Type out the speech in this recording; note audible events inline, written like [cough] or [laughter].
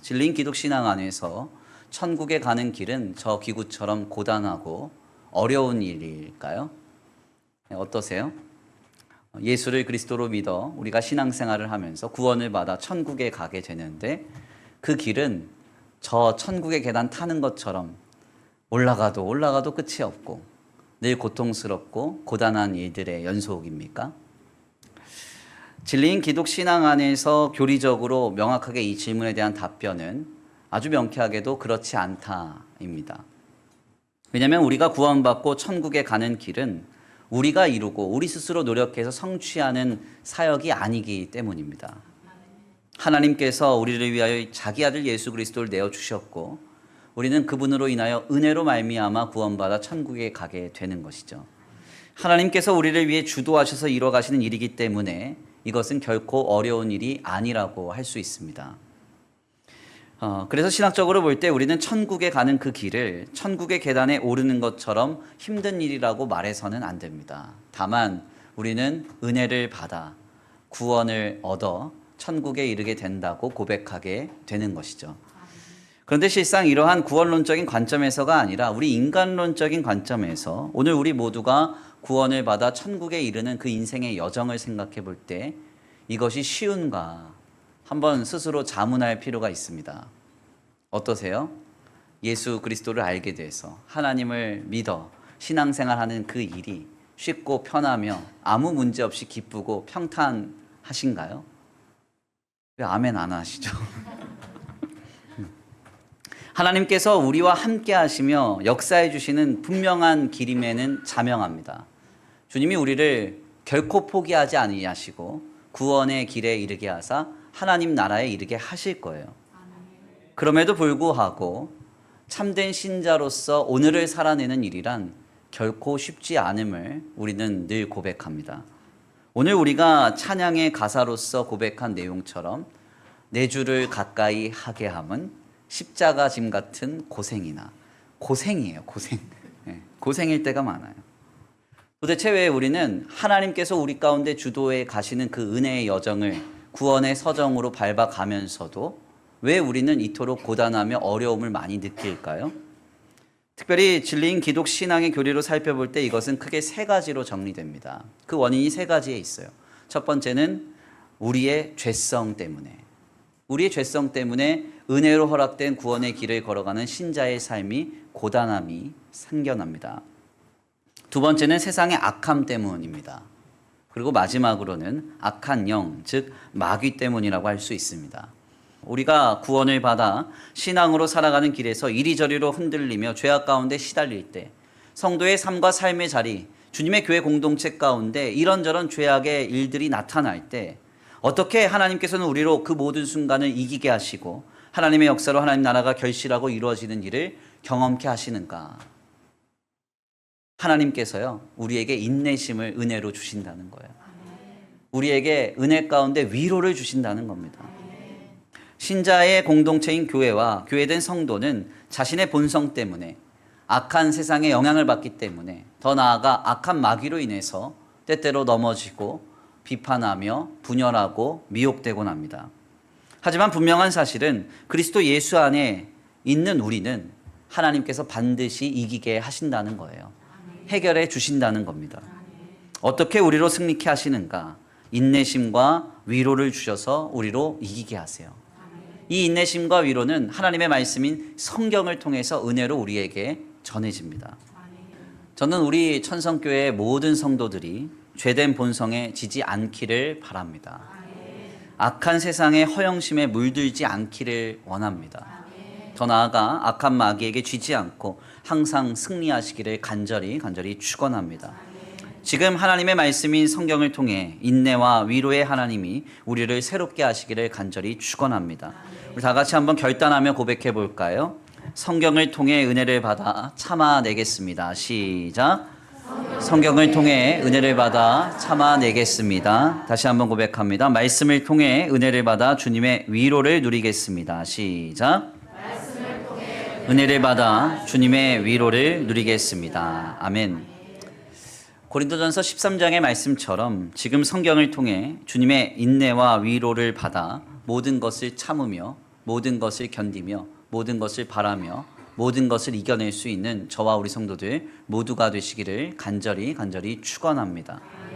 진리인 기독 신앙 안에서 천국에 가는 길은 저 기구처럼 고단하고 어려운 일일까요? 네, 어떠세요? 예수를 그리스도로 믿어 우리가 신앙생활을 하면서 구원을 받아 천국에 가게 되는데 그 길은 저 천국의 계단 타는 것처럼 올라가도 올라가도 끝이 없고 늘 고통스럽고 고단한 일들의 연속입니까? 진리인 기독 신앙 안에서 교리적으로 명확하게 이 질문에 대한 답변은 아주 명쾌하게도 그렇지 않다입니다. 왜냐하면 우리가 구원받고 천국에 가는 길은 우리가 이루고 우리 스스로 노력해서 성취하는 사역이 아니기 때문입니다. 하나님께서 우리를 위하여 자기 아들 예수 그리스도를 내어 주셨고 우리는 그분으로 인하여 은혜로 말미암아 구원받아 천국에 가게 되는 것이죠. 하나님께서 우리를 위해 주도하셔서 이뤄 가시는 일이기 때문에 이것은 결코 어려운 일이 아니라고 할 수 있습니다. 어, 그래서 신학적으로 볼 때 우리는 천국에 가는 그 길을 천국의 계단에 오르는 것처럼 힘든 일이라고 말해서는 안 됩니다. 다만 우리는 은혜를 받아 구원을 얻어 천국에 이르게 된다고 고백하게 되는 것이죠. 그런데 실상 이러한 구원론적인 관점에서가 아니라 우리 인간론적인 관점에서 오늘 우리 모두가 구원을 받아 천국에 이르는 그 인생의 여정을 생각해 볼 때 이것이 쉬운가 한번 스스로 자문할 필요가 있습니다. 어떠세요? 예수 그리스도를 알게 돼서 하나님을 믿어 신앙생활하는 그 일이 쉽고 편하며 아무 문제 없이 기쁘고 평탄하신가요? 왜 아멘 안 하시죠? [laughs] 하나님께서 우리와 함께 하시며 역사해 주시는 분명한 길임에는 자명합니다. 주님이 우리를 결코 포기하지 아니하시고 구원의 길에 이르게 하사 하나님 나라에 이르게 하실 거예요. 그럼에도 불구하고 참된 신자로서 오늘을 살아내는 일이란 결코 쉽지 않음을 우리는 늘 고백합니다. 오늘 우리가 찬양의 가사로서 고백한 내용처럼 내 주를 가까이 하게 함은 십자가 짐 같은 고생이나 고생이에요, 고생. 네, 고생일 때가 많아요. 도대체 왜 우리는 하나님께서 우리 가운데 주도해 가시는 그 은혜의 여정을 구원의 서정으로 밟아가면서도 왜 우리는 이토록 고단하며 어려움을 많이 느낄까요? 특별히 진리인 기독 신앙의 교리로 살펴볼 때 이것은 크게 세 가지로 정리됩니다. 그 원인이 세 가지에 있어요. 첫 번째는 우리의 죄성 때문에. 우리의 죄성 때문에 은혜로 허락된 구원의 길을 걸어가는 신자의 삶이 고단함이 생겨납니다. 두 번째는 세상의 악함 때문입니다. 그리고 마지막으로는 악한 영, 즉 마귀 때문이라고 할 수 있습니다. 우리가 구원을 받아 신앙으로 살아가는 길에서 이리저리로 흔들리며 죄악 가운데 시달릴 때 성도의 삶과 삶의 자리, 주님의 교회 공동체 가운데 이런저런 죄악의 일들이 나타날 때 어떻게 하나님께서는 우리로 그 모든 순간을 이기게 하시고 하나님의 역사로 하나님 나라가 결실하고 이루어지는 일을 경험케 하시는가? 하나님께서요, 우리에게 인내심을 은혜로 주신다는 거예요. 우리에게 은혜 가운데 위로를 주신다는 겁니다. 신자의 공동체인 교회와 교회된 성도는 자신의 본성 때문에 악한 세상에 영향을 받기 때문에 더 나아가 악한 마귀로 인해서 때때로 넘어지고 비판하며 분열하고 미혹되곤 합니다. 하지만 분명한 사실은 그리스도 예수 안에 있는 우리는 하나님께서 반드시 이기게 하신다는 거예요. 해결해 주신다는 겁니다. 어떻게 우리로 승리케 하시는가? 인내심과 위로를 주셔서 우리로 이기게 하세요. 이 인내심과 위로는 하나님의 말씀인 성경을 통해서 은혜로 우리에게 전해집니다. 저는 우리 천성교회의 모든 성도들이 죄된 본성에 지지 않기를 바랍니다. 악한 세상의 허영심에 물들지 않기를 원합니다. 더 나아가 악한 마귀에게 쥐지 않고 항상 승리하시기를 간절히 간절히 축원합니다. 지금 하나님의 말씀인 성경을 통해 인내와 위로의 하나님이 우리를 새롭게 하시기를 간절히 축원합니다. 우리 다 같이 한번 결단하며 고백해 볼까요? 성경을 통해 은혜를 받아 참아내겠습니다. 시작. 성경을 통해 은혜를 받아 참아내겠습니다. 다시 한번 고백합니다. 말씀을 통해 은혜를 받아 주님의 위로를 누리겠습니다. 시작. 은혜를 받아 주님의 위로를 누리겠습니다. 아멘. 고린도전서 13장의 말씀처럼 지금 성경을 통해 주님의 인내와 위로를 받아 모든 것을 참으며 모든 것을 견디며 모든 것을 바라며 모든 것을 이겨낼 수 있는 저와 우리 성도들 모두가 되시기를 간절히 간절히 축원합니다.